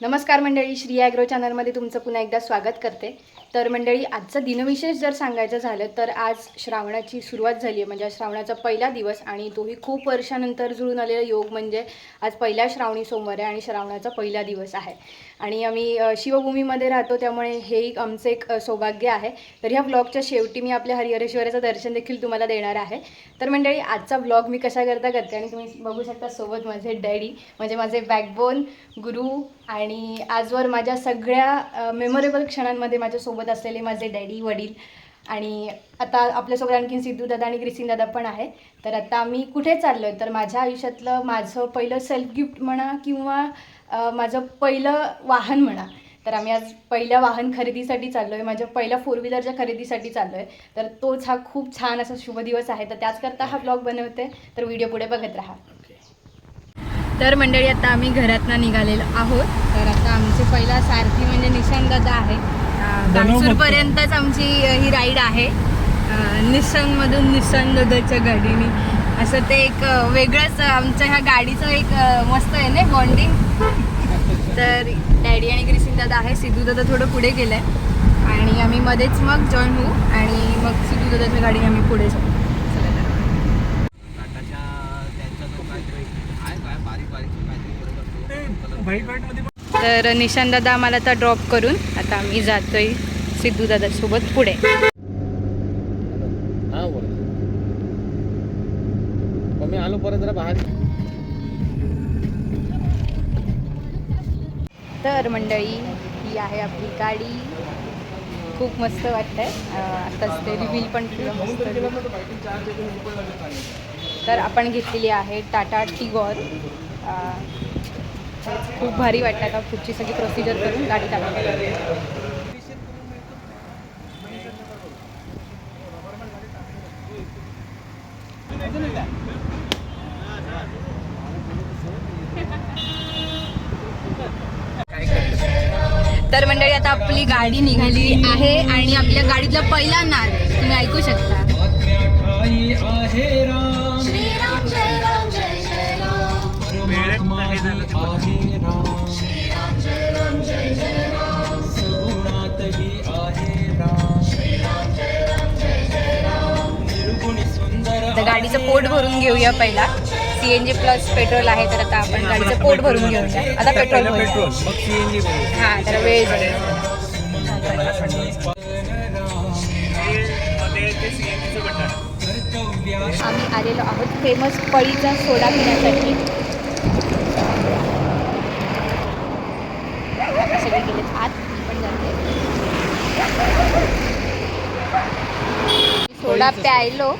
नमस्कार मंडळी श्री ॲग्रो चॅनलमध्ये तुमचं पुन्हा एकदा स्वागत करते. तर मंडळी आजचं दिनविशेष जर सांगायचं झालं तर आज श्रावणाची सुरुवात झाली आहे. म्हणजे आज श्रावणाचा पहिला दिवस आणि तोही खूप वर्षानंतर जुळून आलेला योग म्हणजे आज पहिल्या श्रावणी सोमवार आहे आणि श्रावणाचा पहिला दिवस आहे. आणि आम्ही शिवभूमीमध्ये राहतो त्यामुळे हे एक आमचं एक सौभाग्य आहे. तर ह्या ब्लॉगच्या शेवटी मी आपल्या हरिहरेश्वराचं दर्शन देखील तुम्हाला देणार आहे. तर मंडळी आजचा ब्लॉग मी कशा करता? करते आणि तुम्ही बघू शकता सोबत माझे डॅडी म्हणजे माझे बॅकबोन गुरु आणि आजवर माझ्या सगळ्या मेमोरेबल क्षणांमध्ये माझ्यासोबत असलेले माझे डॅडी वडील आणि आता आपल्यासोबत आणखीन सिद्धू दादा आणि ग्रिसिंग दादा पण आहे तर आता आम्ही कुठे चाललो आहे तर माझ्या आयुष्यातलं माझं पहिलं सेल्फ गिफ्ट म्हणा किंवा माझं पहिलं वाहन म्हणा तर आम्ही आज पहिल्या वाहन खरेदीसाठी चाललो आहे माझ्या पहिल्या फोर व्हीलरच्या खरेदीसाठी चाललो आहे तर तोच हा खूप छान असा शुभ दिवस आहे. तर त्याचकरता हा ब्लॉग बनवते. तर व्हिडिओ पुढे बघत राहा. तर मंडळी आता आम्ही घरातनं निघालेलो आहोत. तर आता आमचे पहिला सारथी म्हणजे निशांत दादा आहे. कानसूरपर्यंतच आमची ही राईड आहे. निशांतमधून निशांत दादाच्या गाडीने. असं ते एक वेगळंच आमच्या ह्या गाडीचं एक मस्त आहे ना बॉन्डिंग तर डॅडी आणि ग्रिसिंग दादा आहे. सिद्धू दादा थोडं पुढे गेलं आहे आणि आम्ही मध्येच मग जॉईन होऊ आणि मग सिद्धू दादाच्या गाडीने आम्ही पुढे जाऊ चला तर. टाटाच्या त्यांच्या जो काहीतरी आहे काय बारीक बारीक काहीतरी करत असतो तर निशांत दादा आम्हाला आता ड्रॉप करून आता आम्ही जातोय सिद्धू दादा सोबत पुढे. हा बोल. मग मी आलो परत जरा बाहेर. तर मंडळी ही आहे आपली गाडी. खूप मस्त वाटतंय. आताच ते रिव्हील पण तर आपण घेतलेली आहे टाटा टिगॉर खूप भारी वाटतं आता पुढची सगळी प्रोसिजर करून गाडी टाकली तर मंडळी आता आपली गाडी निघाली आहे आणि आपल्या गाडीतला पहिला नाद तुम्ही ऐकू शकता. तर गाडीचं पोट भरून घेऊया पहिला. सीएनजी प्लस पेट्रोल आहे तर आता आपण गाडीचं पोट भरून घेऊया. आता पेट्रोल हा तर वेळ. आम्ही आलेलो आहोत फेमस पळीचा सोडा पिण्यासाठी आता सगळे गेलेत आत मी पण जाते सोडा प्यायलो.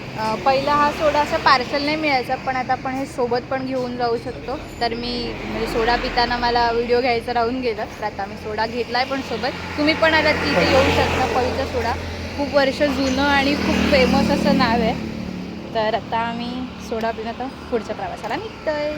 पहिला हा सोडा असा पार्सल नाही मिळायचा पण आता आपण हे सोबत पण घेऊन जाऊ शकतो. तर मी म्हणजे सोडा पिताना मला व्हिडिओ घ्यायचा राहून गेलं. तर आता मी सोडा घेतला आहे पण सोबत. तुम्ही पण आता तिथे येऊ शकता पळीचा सोडा. खूप वर्ष जुनं आणि खूप फेमस असं नाव आहे. तर आता आम्ही सोडा पिणं आता पुढच्या प्रवासाला निघतोय.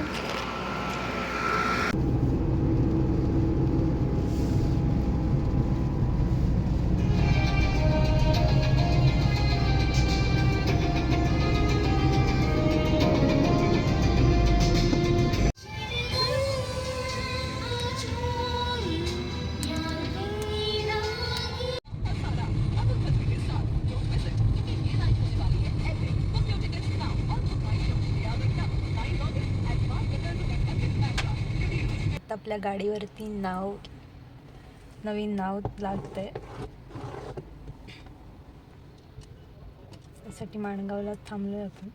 आत्ता आपल्या गाडीवरती नाव नवीन नाव लागतंय. त्यासाठी माणगावला थांबलोय आपण.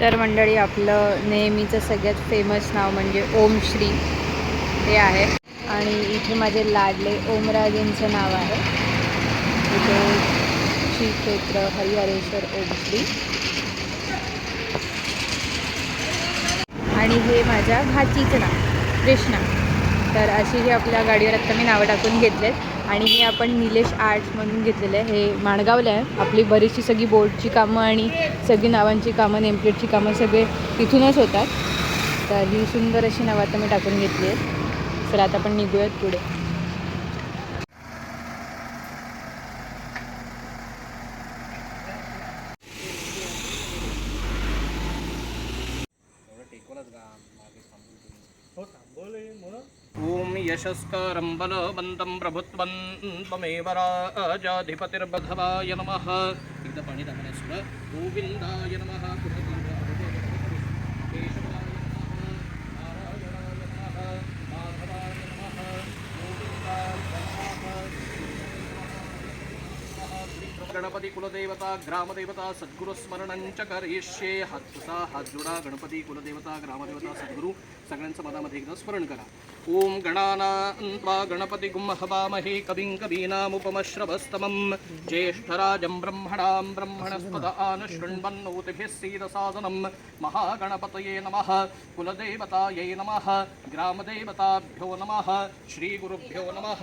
तर मंडळी आपलं नेहमीचं सगळ्यात फेमस नाव म्हणजे ओम श्री. हे आहे. आणि इथे माझे लाडले ओमराजेंचं नाव आहे. इथे श्री क्षेत्र हरिहरेश्वर ओम आणि हे माझ्या भाचीचं नाव कृष्णा. तर अशी ही आपल्या गाडीवर आत्ता मी नावं टाकून घेतलेत. आणि हे आपण निलेश आर्ट्स म्हणून घेतलेलं आहे. हे माणगावलं आहे. आपली बरीचशी सगळी बोर्डची कामं आणि सगळी नावांची कामं नेमप्लेटची कामं सगळे तिथूनच होतात. तर ही सुंदर अशी नावं आता मी टाकून घेतली आहेत. तर आता आपण निघूयात पुढे. ॐ यशस्करं प्रभुत्वं त्वमेव राजाधिपतिर्बधवाय नमः। एकदा गोविन्दाय नमः गणपती कुलदेवता ग्रामदेवता सद्गुरु च करिष्ये। हात पुसा गणपती कुलदेवता ग्रामदेवता सद्गुरु। सगळ्यांचं मनामध्ये एकदा स्मरण करा. ओम गणानान्त्वा गणपती गुम हवामहे कविं कवीनामुपमश्रवस्तमं ज्येष्ठराजं ब्रह्मणां ब्रह्मणस्पद आनशृण्वन्नोतिभिः सीदसादनं महागणपतये नमः। कुलदेवतायै नमः। ग्रामदेवताभ्यो नमः। श्रीगुरुभ्यो नमः।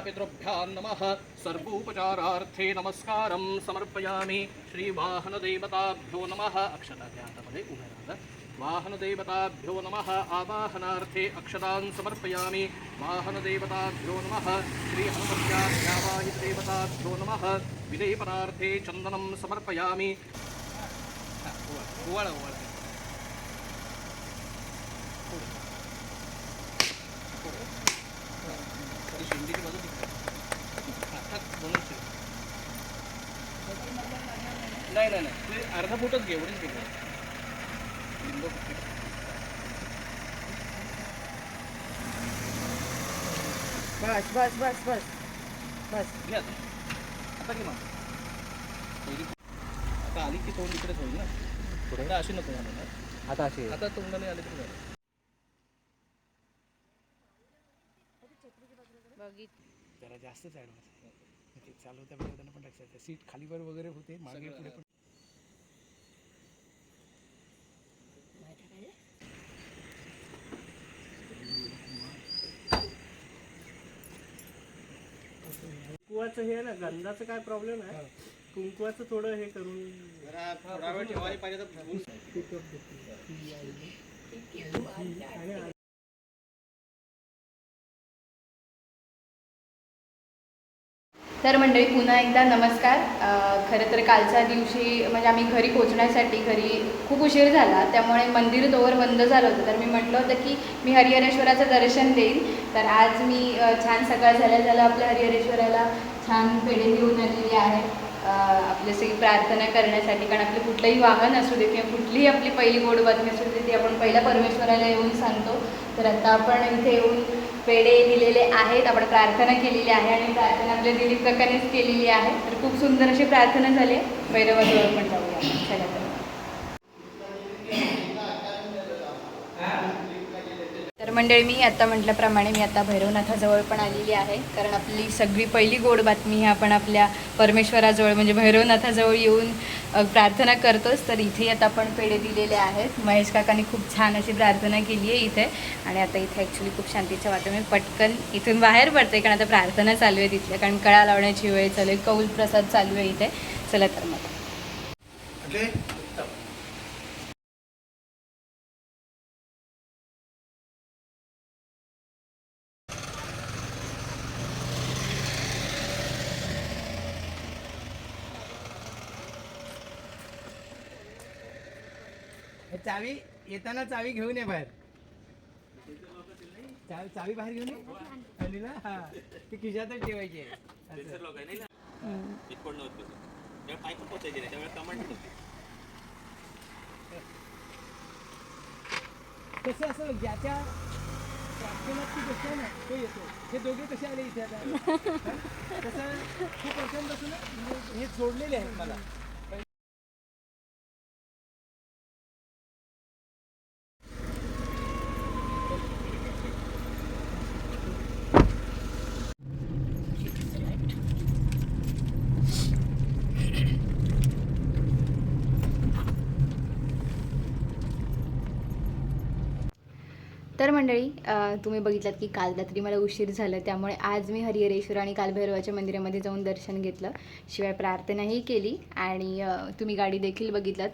पितृभ्यां नमः। सर्वोपचारार्थे नमस्कारं समर्पयामि। श्रीवाहनदेवताभ्यो नमः। अक्षता त्या हातामध्ये उभ्या राहा वाहनदेवताभ्यो नमः आवाहनार्थे अक्षतान् समर्पयामि। वाहनदेवताभ्यो नमः श्रीहनुमत्यावाहिदेवताभ्यो नमः विलेपनार्थे चन्दनं समर्पयामि। नाही नाही नाही. ते अर्धा फुटच घे एवढीच बस बस बस बस. बस. घे आता. घे मग. पहिली आता आली की तोंड इकडेच होईल ना? थोडं अशी नको म्हणून ना. आता असे आता तोंडाने आले तरी झालं जरा जास्तच ॲडव्हान्स ते चालवत्या बनवताना पण लक्षात येतं. सीट खालीवर वगैरे होते मागे पुढे पण कुंकवाचं हे ना गंधाचं काय प्रॉब्लेम आहे? कुंकवाचं थोडं हे करून. जरा थोडा वेळ ठेवायला पाहिजे तर मंडळी पुन्हा एकदा नमस्कार. खरं तर कालच्या दिवशी म्हणजे आम्ही घरी पोचण्यासाठी घरी खूप उशीर झाला. त्यामुळे मंदिर तोवर बंद झालं होतं. तर मी म्हटलं होतं की मी हरिहरेश्वराचं दर्शन देईन. तर आज मी छान सकाळ झाल्या झाल्या आपल्या हरिहरेश्वराला छान पेढे घेऊन आलेली आहे. अ, जसं सगळी प्रार्थना करण्यासाठी कारण आपलं कुठलंही वाहन असू दे किंवा कुठलीही आपली पहिली गोड बातमी असू दे ती आपण पहिल्या परमेश्वराला येऊन सांगतो. तर आता आपण इथे येऊन पेढे दिलेले आहेत आपण प्रार्थना केलेली आहे आणि प्रार्थना आपल्या दिलीप काकानेच केलेली आहे. तर खूप सुंदर अशी प्रार्थना झाली आहे. भैरवाजवळ पण जाऊया. चला तर. मंडळी मी आता म्हटल्याप्रमाणे मी आता भैरवनाथाजवळ पण आलेली आहे. कारण आपली सगळी पहिली गोड बातमी ही आपण आपल्या परमेश्वराजवळ म्हणजे भैरवनाथाजवळ येऊन प्रार्थना करतोच. तर इथे आता आपण पेढे दिलेले आहेत. महेश काकांनी खूप छान अशी प्रार्थना केली आहे इथे. आणि आता इथे ॲक्च्युली खूप शांतीच्या वातावरण पटकन इथून बाहेर पडते कारण आता प्रार्थना चालू आहे तिथल्या. कारण कळा लावण्याची वेळ चालू आहे कौल प्रसाद चालू आहे इथे. चला तर मग. चावी येताना चावी घेऊन ये बाहेर. चावी चावी बाहेर घेऊन ये. ना हा. ती खिशातच ठेवायची आहे. असं. कसं असं ज्याच्या प्रार्थनेत ती गोष्ट आहे ना तो येतो. हे दोघे कसे आले इथे आता? हा? कसं खूप वर्षांपासून म्हणजे हे सोडलेले आहेत मला. तर मंडळी तुम्ही बघितलात की काल रात्री मला उशीर झालं त्यामुळे आज मी हरिहरेश्वर आणि कालभैरवाच्या मंदिरामध्ये जाऊन दर्शन घेतलं. शिवाय प्रार्थनाही केली आणि तुम्ही गाडी देखील बघितलात.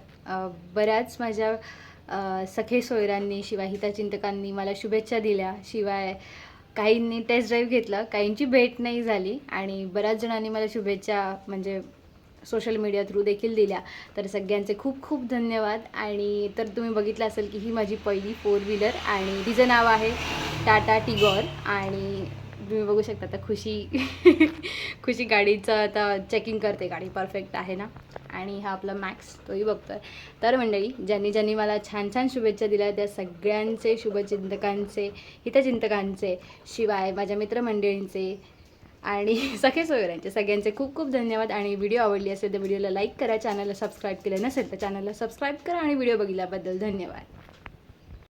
बऱ्याच माझ्या सखे सोयरांनी शिवाय हिताचिंतकांनी मला शुभेच्छा दिल्या. शिवाय काहींनी टेस्ट ड्राईव्ह घेतला काहींची भेट नाही झाली आणि बऱ्याच जणांनी मला शुभेच्छा म्हणजे सोशल मीडिया थ्रू देखील दिल्या. तर सगळ्यांचे खूप खूप धन्यवाद. आणि तर तुम्ही बघितलं असेल की ही माझी पहिली फोर व्हीलर आणि तिचं नाव आहे टाटा टिगॉर. आणि तुम्ही बघू शकता आता खुशी खुशी गाडीचं आता चेकिंग करते. गाडी परफेक्ट आहे ना? आणि हा आपला मॅक्स तोही बघतोय. तर मंडळी ज्यांनी ज्यांनी मला छान छान शुभेच्छा दिल्या त्या सगळ्यांचे शुभचिंतकांचे हितचिंतकांचे शिवाय माझ्या मित्रमंडळींचे आणि सखे सोयऱ्यांचे सगळ्यांचे खूप खूप धन्यवाद. आणि व्हिडिओ आवडली असेल तर व्हिडिओला लाईक करा. चॅनलला सबस्क्राईब केलं नसेल तर चॅनलला सबस्क्राईब करा आणि व्हिडिओ बघितल्याबद्दल धन्यवाद.